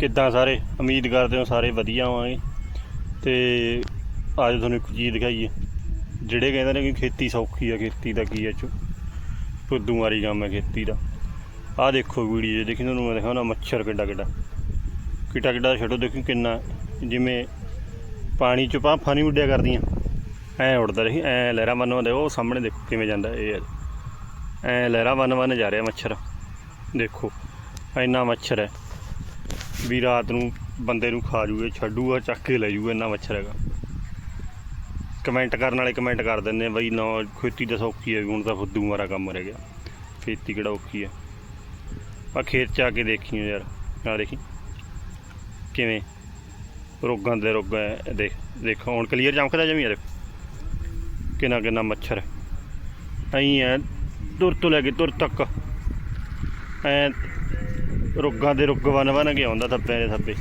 ਕਿੱਦਾਂ ਸਾਰੇ? ਉਮੀਦ ਕਰਦੇ ਹਾਂ ਸਾਰੇ ਵਧੀਆ ਹੋਵਾਂਗੇ। ਤੇ ਅੱਜ ਤੁਹਾਨੂੰ ਇੱਕ ਚੀਜ਼ ਦਿਖਾਈਏ। ਜਿਹੜੇ ਕਹਿੰਦੇ ਨੇ ਕਿ ਖੇਤੀ ਸੌਖੀ ਆ, ਖੇਤੀ ਦਾ ਕੀ ਐ ਚ? ਫੁੱਦੂ ਮਾਰੀ ਕੰਮ ਹੈ ਖੇਤੀ ਦਾ। ਆਹ ਦੇਖੋ ਵੀਡੀਓ ਦੇਖੀ ਤੁਹਾਨੂੰ ਮੈਂ ਦਿਖਾਉਣਾ ਮੱਛਰ ਕਿੱਡਾ ਕਿੱਡਾ। ਕਿੱਡਾ ਕਿੱਡਾ ਛੱਡੋ, ਦੇਖੋ ਕਿੰਨਾ। ਜਿਵੇਂ ਪਾਣੀ ਚ ਭਾਫਾਂ ਨਹੀਂ ਉੱਡਿਆ ਕਰਦੀਆਂ। ਐ ਉੱਡਦਾ ਰਹੀ, ਐ ਲਹਿਰਾ ਮੰਨ ਦੇ ਉਹ ਸਾਹਮਣੇ ਦੇਖੋ ਕਿਵੇਂ ਜਾਂਦਾ ਇਹ ਐ ਲਹਿਰਾ ਬੰਨ ਬੰਨ ਜਾ ਰਿਹਾ ਮੱਛਰ। ਦੇਖੋ, ਇੰਨਾ ਮੱਛਰ ਹੈ। ਵੀ ਰਾਤ ਨੂੰ ਬੰਦੇ ਨੂੰ ਖਾ ਜੂਗੇ ਛੱਡੂਗਾ, ਚੱਕ ਕੇ ਲੈ ਜੂਗਾ, ਇੰਨਾ ਮੱਛਰ ਹੈਗਾ। ਕਮੈਂਟ ਕਰਨ ਵਾਲੇ ਕਮੈਂਟ ਕਰ ਦਿੰਦੇ ਬਈ ਨਾ, ਖੇਤੀ ਦਾ ਸੌਖੀ ਹੈ, ਹੁਣ ਤਾਂ ਫੁੱਦੂ ਮਾਰਾ ਕੰਮ ਰਹਿ ਗਿਆ। ਖੇਤੀ ਕਿਹੜਾ ਔਖੀ ਹੈ। ਆ ਖੇਤ ਚ ਆ ਕੇ ਦੇਖੀ ਯਾਰ ਆ ਦੇਖੀ। ਕਿਵੇਂ? ਰੋਗਾਂ ਦੇ ਰੋਗ ਹੈ, ਦੇਖ, ਦੇਖੋ, ਹੁਣ ਕਲੀਅਰ ਚਮਕਦਾ ਜਮੀ ਯਾਰ। ਕਿੰਨਾ ਕਿੰਨਾ ਮੱਛਰ ਐਂ ਹੈ ਤੁਰ ਤੋਂ ਲੈ ਕੇ ਤੁਰ ਤੱਕ। ਐ ਰੁੱਗਾਂ ਦੇ ਰੁੱਗ ਬਨ ਬਨ ਕੇ ਆਉਂਦਾ ਥੱਪਿਆਂ ਦੇ ਥੱਪੇ।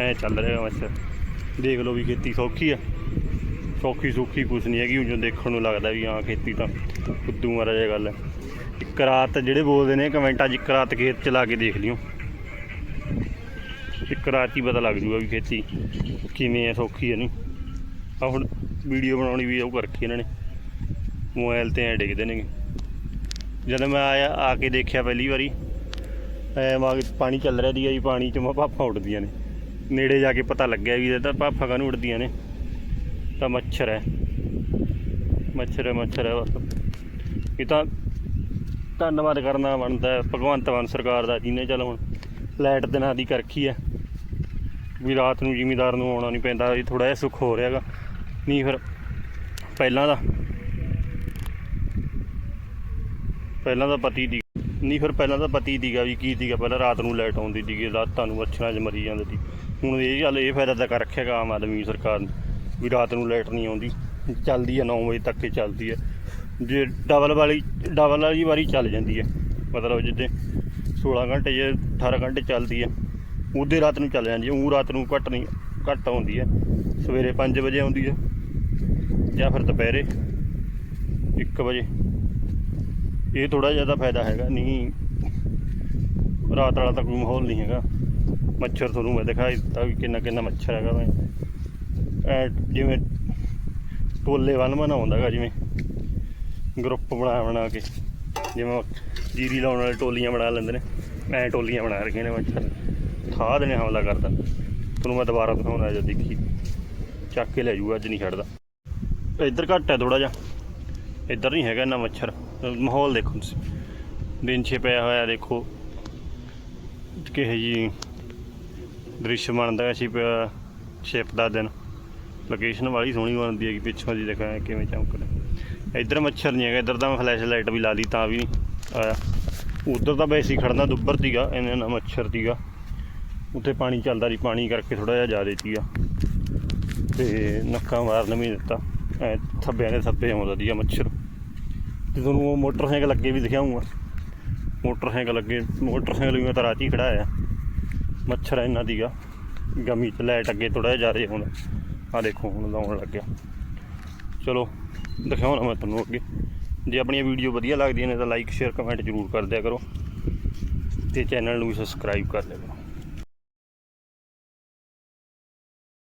ਐ ਚੱਲ ਰਿਹਾ ਮੱਛਰ ਦੇਖ ਲਓ ਵੀ ਖੇਤੀ ਸੌਖੀ ਆ। ਸੌਖੀ ਸੌਖੀ ਕੁਛ ਨਹੀਂ ਹੈਗੀ, ਉਂਝ ਦੇਖਣ ਨੂੰ ਲੱਗਦਾ ਵੀ ਹਾਂ, ਖੇਤੀ ਤਾਂ ਫੁੱਦੂ ਮਾਰਾ ਜਿਹਾ ਗੱਲ ਹੈ ਇੱਕ ਰਾਤ ਜਿਹੜੇ ਬੋਲਦੇ ਨੇ ਕਮੈਂਟਾਂ 'ਚ, ਇੱਕ ਰਾਤ ਖੇਤ ਚਲਾ ਕੇ ਦੇਖ ਲਿਓ। ਇੱਕ ਰਾਤ ਹੀ ਪਤਾ ਲੱਗ ਜੂਗਾ ਵੀ ਖੇਤੀ ਕਿਵੇਂ ਹੈ ਸੌਖੀ ਹੈ ਨਹੀਂ। ਆ ਹੁਣ ਵੀਡੀਓ ਬਣਾਉਣੀ ਵੀ ਉਹ ਕਰਕੇ ਇਹਨਾਂ ਨੇ। ਮੋਬਾਈਲ ਤੇ ਐ ਡਿੱਗਦੇ ਨੇ ਜਦੋਂ ਮੈਂ ਆਇਆ, ਆ ਕੇ ਦੇਖਿਆ ਪਹਿਲੀ ਵਾਰੀ ਐ ਮਾ ਪਾਣੀ ਚੱਲ ਰਿਹਾ ਦੀ ਜੀ, ਪਾਣੀ ਚ ਮਾ ਭਾਫਾਂ ਉੱਡਦੀਆਂ ਨੇ। ਨੇੜੇ ਜਾ ਕੇ ਪਤਾ ਲੱਗਿਆ ਵੀ ਇਹ ਤਾਂ ਭਾਫਾਂ ਕਾਹਨੂੰ ਉੱਡਦੀਆਂ ਨੇ। ਤਾਂ ਮੱਛਰ ਹੈ। ਮੱਛਰ ਹੈ ਮੱਛਰ ਹੈ ਬਸ। ਇਹ ਤਾਂ ਧੰਨਵਾਦ ਕਰਨਾ ਬਣਦਾ ਭਗਵੰਤ ਮਾਨ ਸਰਕਾਰ ਦਾ ਜਿਹਨੇ ਚੱਲ ਹੁਣ ਲਾਈਟ ਦੇ ਨਾਲ ਦੀ ਕਰਖੀ ਹੈ। ਵੀ ਰਾਤ ਨੂੰ ਜ਼ਿਮੀਦਾਰ ਨੂੰ ਆਉਣਾ ਨਹੀਂ ਪੈਂਦਾ, ਇਹ ਥੋੜਾ ਜਿਹਾ ਸੁੱਖ ਹੋ ਰਿਹਾਗਾ ਨਹੀਂ ਫਿਰ ਪਹਿਲਾਂ ਦਾ ਪਹਿਲਾਂ ਦਾ ਪਤੀ ਦੀ ਨਹੀਂ, ਫਿਰ ਪਹਿਲਾਂ ਤਾਂ ਪਤੀ ਦੀਗਾ ਵੀ ਕੀ ਦੀਗਾ, ਪਹਿਲਾਂ ਰਾਤ ਨੂੰ ਲਾਈਟ ਆਉਂਦੀ ਸੀਗੀ ਰਾਤਾਂ ਨੂੰ ਮੱਛਰਾਂ 'ਚ ਮਰੀ ਜਾਂਦੇ ਸੀ। ਹੁਣ ਇਹ ਗੱਲ, ਇਹ ਫਾਇਦਾ ਤਾਂ ਕਰ ਰੱਖਿਆਗਾ ਆਮ ਆਦਮੀ ਸਰਕਾਰ ਨੇ, ਵੀ ਰਾਤ ਨੂੰ ਲਾਈਟ ਨਹੀਂ ਆਉਂਦੀ। ਚੱਲਦੀ ਹੈ 9 ਵਜੇ ਤੱਕ ਹੀ ਚੱਲਦੀ ਹੈ ਜੇ ਡਬਲ ਵਾਲੀ ਡਬਲ ਵਾਲੀ ਵਾਰੀ ਚੱਲ ਜਾਂਦੀ ਹੈ ਮਤਲਬ ਜਿੱਦੇ 16 ਘੰਟੇ ਜੇ 18 ਘੰਟੇ ਚੱਲਦੀ ਹੈ ਉਹਦੇ ਰਾਤ ਨੂੰ ਚੱਲ ਜਾਂਦੀ ਹੈ ਉਹ ਰਾਤ ਨੂੰ ਘੱਟ ਨਹੀਂ, ਘੱਟ ਆਉਂਦੀ ਹੈ ਸਵੇਰੇ 5 ਵਜੇ ਆਉਂਦੀ ਹੈ ਜਾਂ ਫਿਰ ਦੁਪਹਿਰੇ 1 ਵਜੇ। ਇਹ ਥੋੜਾ ਜ਼ਿਆਦਾ ਫਾਇਦਾ ਹੈਗਾ, ਨਹੀਂ ਰਾਤ ਵਾਲਾ ਤਾਂ ਕੋਈ ਮਾਹੌਲ ਨਹੀਂ ਹੈਗਾ। ਮੱਛਰ ਤੁਹਾਨੂੰ ਮੈਂ ਦਿਖਾਈ ਦਿੱਤਾ ਵੀ ਕਿੰਨਾ ਕਿੰਨਾ ਮੱਛਰ ਹੈਗਾ ਮੈਂ ਐ ਜਿਵੇਂ ਟੋਲੇ ਵੱਲ ਬਣਾਉਂਦਾ ਹੈਗਾ, ਜਿਵੇਂ ਗਰੁੱਪ ਬਣਾ ਬਣਾ ਕੇ, ਜਿਵੇਂ ਜੀਰੀ ਲਾਉਣ ਵਾਲੇ ਟੋਲੀਆਂ ਬਣਾ ਲੈਂਦੇ ਨੇ, ਐ ਟੋਲੀਆਂ ਬਣਾ ਰਹੀਆਂ ਨੇ ਮੱਛਰ। ਠਾਹ ਦੇਣੇ ਹਮਲਾ ਕਰਦਾ। ਤੁਹਾਨੂੰ ਮੈਂ ਦੁਬਾਰਾ ਦਿਖਾਉਣਾ ਜਦ ਦੇਖੀ। ਚੱਕ ਕੇ ਲੈ ਜੂਗਾ ਅੱਜ ਨਹੀਂ ਛੱਡਦਾ। ਇੱਧਰ ਘੱਟ ਹੈ ਥੋੜਾ ਜਿਹਾ। ਇੱਧਰ ਨਹੀਂ ਹੈਗਾ ਇੰਨਾ ਮੱਛਰ। ਮਾਹੌਲ ਦੇਖੋ ਤੁਸੀਂ। ਦਿਨ ਛੇ ਪਿਆ ਹੋਇਆ, ਦੇਖੋ। ਕਿਹੋ ਜੀ ਦ੍ਰਿਸ਼ ਬਣਦਾ ਸੀ ਪਿਆ ਛਿਪ ਦਾ ਦਿਨ। ਲੋਕੇਸ਼ਨ ਵਾਲੀ ਸੋਹਣੀ ਬਣਦੀ ਹੈ ਕਿ ਪਿੱਛੋਂ ਦੀ ਦੇਖਾਂ ਕਿਵੇਂ ਚਮਕਦਾ ਇੱਧਰ ਮੱਛਰ ਨਹੀਂ ਹੈਗਾ, ਇੱਧਰ ਤਾਂ ਮੈਂ ਫਲੈਸ਼ ਲਾਈਟ ਵੀ ਲਾ ਲਈ ਤਾਂ ਵੀ ਨਹੀਂ ਆਇਆ। ਉਧਰ ਤਾਂ ਵੈਸੇ ਹੀ ਖੜਨਾ ਦੁੱਬਰ ਸੀਗਾ, ਇੰਨਾ ਨਾ ਮੱਛਰ ਸੀਗਾ। ਉੱਥੇ ਪਾਣੀ ਚੱਲਦਾ ਸੀ, ਪਾਣੀ ਕਰਕੇ ਥੋੜਾ ਜਿਹਾ ਜ਼ਿਆਦਾ ਸੀਗਾ। ਤੇ ਨੱਕਾ ਮਾਰਨ ਵੀ ਦਿੱਤਾ। ਐ ਥੱਬਿਆਂ ਦੇ ਥੱਬੇ ਆਉਂਦਾ ਸੀਗਾ ਮੱਛਰ। ਤੇ ਤੁਹਾਨੂੰ ਉਹ ਮੋਟਰਸਾਈਕਲ ਅੱਗੇ ਵੀ ਦਿਖਾਉਂਗਾ ਮੋਟਰਸਾਈਕਲ ਅੱਗੇ, ਮੋਟਰਸਾਈਕਲ ਵੀ ਮੈਂ ਤਾਂ ਰਾਤ ਹੀ ਖੜਾਇਆ ਮੱਛਰ ਇੰਨਾ ਦੀਗਾ ਗਮੀ ਤੇ ਲਾਈਟ ਅੱਗੇ ਥੋੜਾ ਜਿਹਾ ਜ਼ਿਆਦਾ ਹੁਣ। ਆ ਦੇਖੋ, ਹੁਣ ਲਾਉਣ ਲੱਗਿਆ। ਚਲੋ, ਦਿਖਾਉਣਾ ਮੈਂ ਤੁਹਾਨੂੰ ਅੱਗੇ। ਜੇ ਆਪਣੀਆਂ ਵੀਡੀਓ ਵਧੀਆ ਲੱਗਦੀਆਂ ਨੇ ਤਾਂ ਲਾਈਕ ਸ਼ੇਅਰ ਕਮੈਂਟ ਜ਼ਰੂਰ ਕਰ ਦਿਆ ਕਰੋ। ਤੇ ਚੈਨਲ ਨੂੰ ਵੀ ਸਬਸਕ੍ਰਾਈਬ ਕਰ ਲਿਆ ਕਰੋ।